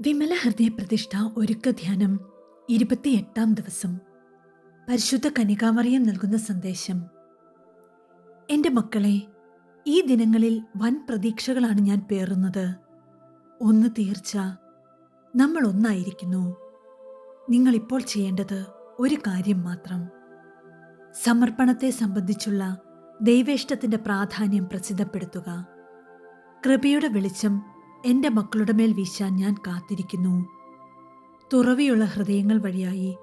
വിമല ഹൃദയ പ്രതിഷ്ഠ ഒരുക്ക ധ്യാനം ഇരുപത്തിയെട്ടാം ദിവസം. പരിശുദ്ധ കനികാമറിയം നൽകുന്ന സന്ദേശം. എന്റെ മക്കളെ ഈ ദിനങ്ങളിൽ വൻ പ്രതീക്ഷകളാണ് ഞാൻ പേറുന്നത്. ഒന്ന് തീർച്ച നമ്മൾ ഒന്നായിരിക്കുന്നു. നിങ്ങളിപ്പോൾ ചെയ്യേണ്ടത് ഒരു കാര്യം മാത്രം. സമർപ്പണത്തെ സംബന്ധിച്ചുള്ള ദൈവേഷ്ടത്തിന്റെ പ്രാധാന്യം പ്രസിദ്ധപ്പെടുത്തുക. കൃപയുടെ വെളിച്ചം എന്റെ മക്കളുടെ മേൽ വീശാൻ ഞാൻ കാത്തിരിക്കുന്നു. തുറവിയുള്ള ഹൃദയങ്ങൾ വഴിയായി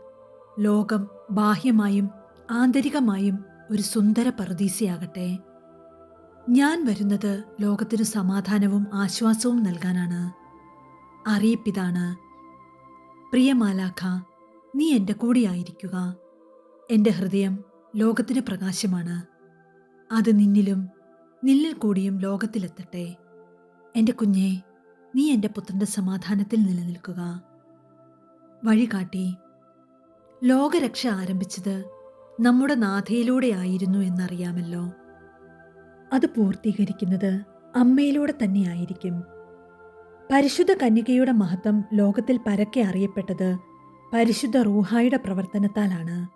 ലോകം ബാഹ്യമായും ആന്തരികമായും ഒരു സുന്ദര പറുദീസയാകട്ടെ ഞാൻ വരുന്നത് ലോകത്തിന് സമാധാനവും ആശ്വാസവും നൽകാനാണ്. അറിയിപ്പിതാണ്. പ്രിയമാലാഖ നീ എന്റെ കൂടെയായിരിക്കുക എന്റെ ഹൃദയം ലോകത്തിന് പ്രകാശമാണ്. അത് നിന്നിലും നിന്നിൽ കൂടിയും ലോകത്തിലെത്തട്ടെ. എന്റെ കുഞ്ഞെ നീ എന്റെ പുത്രന്റെ സമാധാനത്തിൽ നിലനിൽക്കുക. വഴികാട്ടി ലോകരക്ഷ ആരംഭിച്ചത് നമ്മുടെ നാഥയിലൂടെ ആയിരുന്നു എന്നറിയാമല്ലോ. അത് പൂർത്തീകരിക്കുന്നത് അമ്മയിലൂടെ തന്നെയായിരിക്കും പരിശുദ്ധ കന്യകയുടെ മഹത്വം ലോകത്തിൽ പരക്കെ അറിയപ്പെട്ടത് പരിശുദ്ധ റൂഹായുടെ പ്രവർത്തനത്താലാണ്.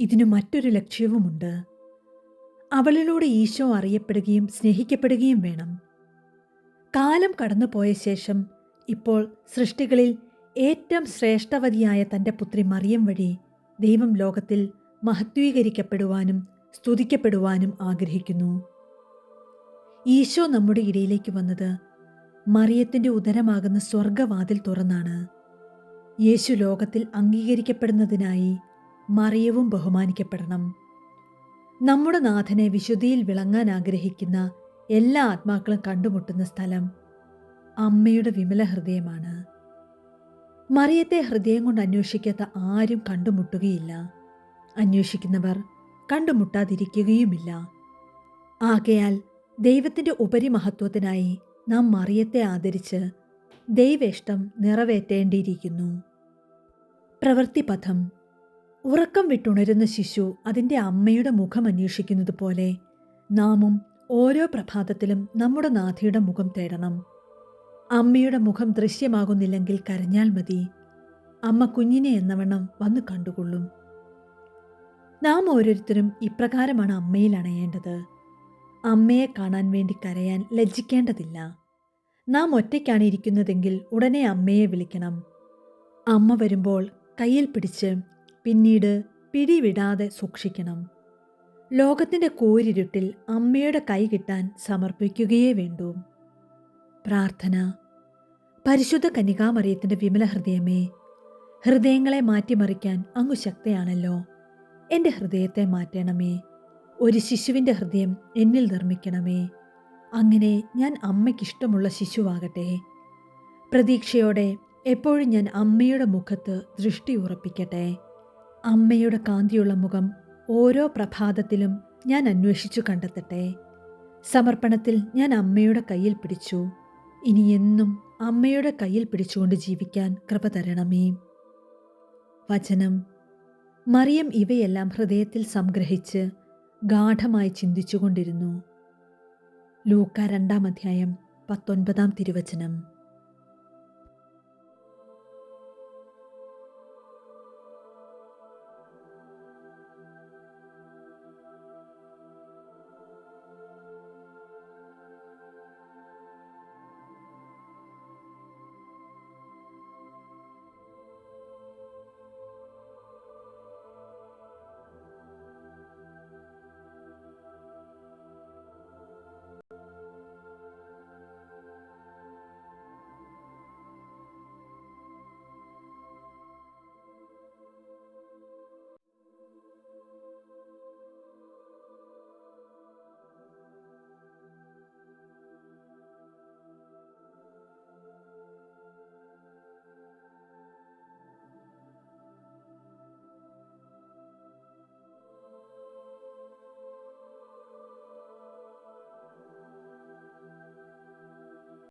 ഇതിനു മറ്റൊരു ലക്ഷ്യവുമുണ്ട്. അവളിലൂടെ ഈശോ അറിയപ്പെടുകയും സ്നേഹിക്കപ്പെടുകയും വേണം. കാലം കടന്നുപോയ ശേഷം ഇപ്പോൾ സൃഷ്ടികളിൽ ഏറ്റവും ശ്രേഷ്ഠവതിയായ തന്റെ പുത്രി മറിയം വഴി ദൈവം ലോകത്തിൽ മഹത്വീകരിക്കപ്പെടുവാനും സ്തുതിക്കപ്പെടുവാനും ആഗ്രഹിക്കുന്നു. ഈശോ നമ്മുടെ ഇടയിലേക്ക് വന്നത് മറിയത്തിന്റെ ഉദരമാകുന്ന സ്വർഗവാതിൽ തുറന്നാണ്. യേശു ലോകത്തിൽ അംഗീകരിക്കപ്പെടുന്നതിനായി മറിയവും ബഹുമാനിക്കപ്പെടണം. നമ്മുടെ നാഥനെ വിശുദ്ധിയിൽ വിളങ്ങാൻ ആഗ്രഹിക്കുന്ന എല്ലാ ആത്മാക്കളും കണ്ടുമുട്ടുന്ന സ്ഥലം അമ്മയുടെ വിമല ഹൃദയമാണ്. മറിയത്തെ ഹൃദയം കൊണ്ട് അന്വേഷിക്കാത്ത ആരും കണ്ടുമുട്ടുകയില്ല. അന്വേഷിക്കുന്നവർ കണ്ടുമുട്ടാതിരിക്കുകയുമില്ല. ആകയാൽ ദൈവത്തിന്റെ ഉപരിമഹത്വത്തിനായി നാം മറിയത്തെ ആദരിച്ച് ദൈവേഷ്ടം നിറവേറ്റേണ്ടിയിരിക്കുന്നു. പ്രവൃത്തിപഥം ഉറക്കം വിട്ടുണരുന്ന ശിശു അതിന്റെ അമ്മയുടെ മുഖം അന്വേഷിക്കുന്നത് പോലെ നാമും ഓരോ പ്രഭാതത്തിലും നമ്മുടെ നാഥയുടെ മുഖം തേടണം. അമ്മയുടെ മുഖം ദൃശ്യമാകുന്നില്ലെങ്കിൽ കരഞ്ഞാൽ മതി. അമ്മ കുഞ്ഞിനെ എന്നവണ്ണം വന്ന് കണ്ടുകൊള്ളും. നാം ഓരോരുത്തരും ഇപ്രകാരമാണ് അമ്മയിൽ അണയേണ്ടത്. അമ്മയെ കാണാൻ വേണ്ടി കരയാൻ ലജ്ജിക്കേണ്ടതില്ല. നാം ഒറ്റയ്ക്കാണ് ഇരിക്കുന്നതെങ്കിൽ ഉടനെ അമ്മയെ വിളിക്കണം. അമ്മ വരുമ്പോൾ കയ്യിൽ പിടിച്ച് പിന്നീട് പിടിവിടാതെ സൂക്ഷിക്കണം. ലോകത്തിന്റെ കൂരിരുട്ടിൽ അമ്മയുടെ കൈ കിട്ടാൻ സമർപ്പിക്കുകയേ വേണ്ടൂ. പ്രാർത്ഥന. പരിശുദ്ധ കന്യകാമറിയത്തിന്റെ വിമല ഹൃദയമേ ഹൃദയങ്ങളെ മാറ്റിമറിക്കാൻ അങ്ങു ശക്തയാണല്ലോ. എന്റെ ഹൃദയത്തെ മാറ്റണമേ. ഒരു ശിശുവിന്റെ ഹൃദയം എന്നിൽ നിർമ്മിക്കണമേ. അങ്ങനെ ഞാൻ അമ്മയ്ക്കിഷ്ടമുള്ള ശിശുവാകട്ടെ. പ്രതീക്ഷയോടെ എപ്പോഴും ഞാൻ അമ്മയുടെ മുഖത്ത് ദൃഷ്ടി ഉറപ്പിക്കട്ടെ. അമ്മയുടെ കാന്തിയുള്ള മുഖം ഓരോ പ്രഭാതത്തിലും ഞാൻ അന്വേഷിച്ചു കണ്ടെത്തട്ടെ. സമർപ്പണത്തിൽ ഞാൻ അമ്മയുടെ കയ്യിൽ പിടിച്ചു. ഇനി എന്നും അമ്മയുടെ കയ്യിൽ പിടിച്ചുകൊണ്ട് ജീവിക്കാൻ കൃപ തരണമേ. വചനം. മറിയം ഇവയെല്ലാം ഹൃദയത്തിൽ സംഗ്രഹിച്ച് ഗാഠമായി ചിന്തിച്ചുകൊണ്ടിരുന്നു. ലൂക്ക രണ്ടാം അധ്യായം പത്തൊൻപതാം തിരുവചനം.